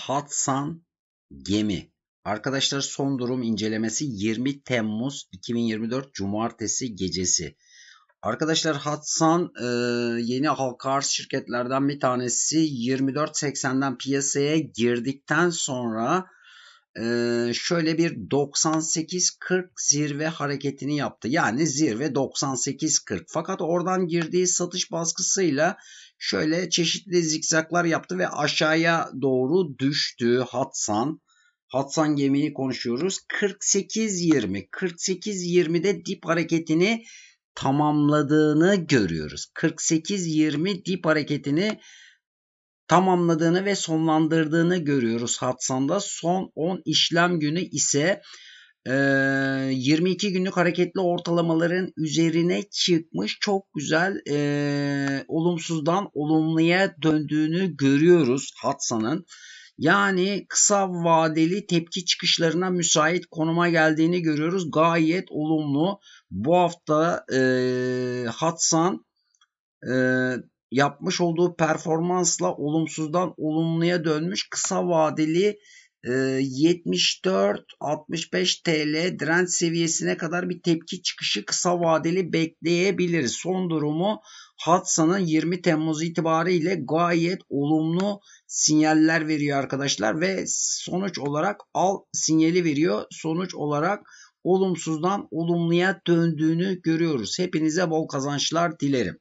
Hatsan gemi. Arkadaşlar son durum incelemesi 20 Temmuz 2024 Cumartesi gecesi. Arkadaşlar Hatsan e, yeni halka arz şirketlerden bir tanesi 24.80'den piyasaya girdikten sonra e, şöyle bir 98.40 zirve hareketini yaptı. Yani zirve 98.40 fakat oradan girdiği satış baskısıyla şöyle çeşitli zikzaklar yaptı ve aşağıya doğru düştü Hatsan. Hatsan gemiyi konuşuyoruz. 48-20. 48-20'de dip hareketini tamamladığını görüyoruz. 48-20 dip hareketini tamamladığını ve sonlandırdığını görüyoruz Hatsan'da. Son 10 işlem günü ise 22 günlük hareketli ortalamaların üzerine çıkmış çok güzel e, olumsuzdan olumluya döndüğünü görüyoruz Hatsa'nın. Yani kısa vadeli tepki çıkışlarına müsait konuma geldiğini görüyoruz. Gayet olumlu. Bu hafta e, Hatsan e, yapmış olduğu performansla olumsuzdan olumluya dönmüş kısa vadeli 74-65 TL direnç seviyesine kadar bir tepki çıkışı kısa vadeli bekleyebiliriz. Son durumu Hatsa'nın 20 Temmuz itibariyle gayet olumlu sinyaller veriyor arkadaşlar ve sonuç olarak al sinyali veriyor. Sonuç olarak olumsuzdan olumluya döndüğünü görüyoruz. Hepinize bol kazançlar dilerim.